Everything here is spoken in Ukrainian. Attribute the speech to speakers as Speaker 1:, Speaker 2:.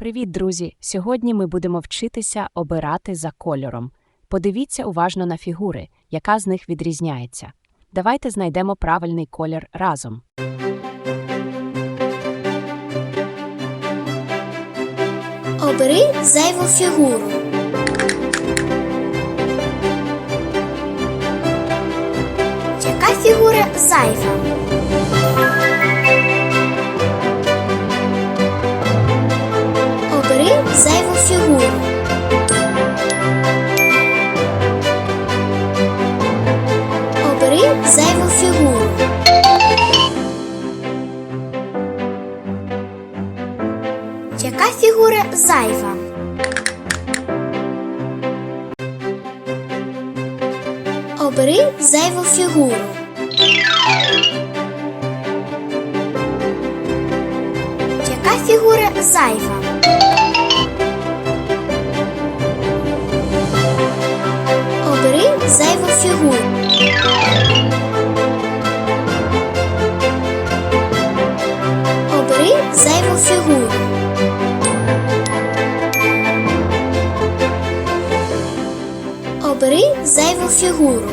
Speaker 1: Привіт, друзі! Сьогодні ми будемо вчитися обирати за кольором. Подивіться уважно на фігури, яка з них відрізняється. Давайте знайдемо правильний колір разом.
Speaker 2: Обери зайву фігуру. Яка фігура зайва? Зайву фігуру. Обери зайву фігуру. Яка фігура зайва? Обери зайву фігуру. Яка фігура зайва? бери зайву фігуру.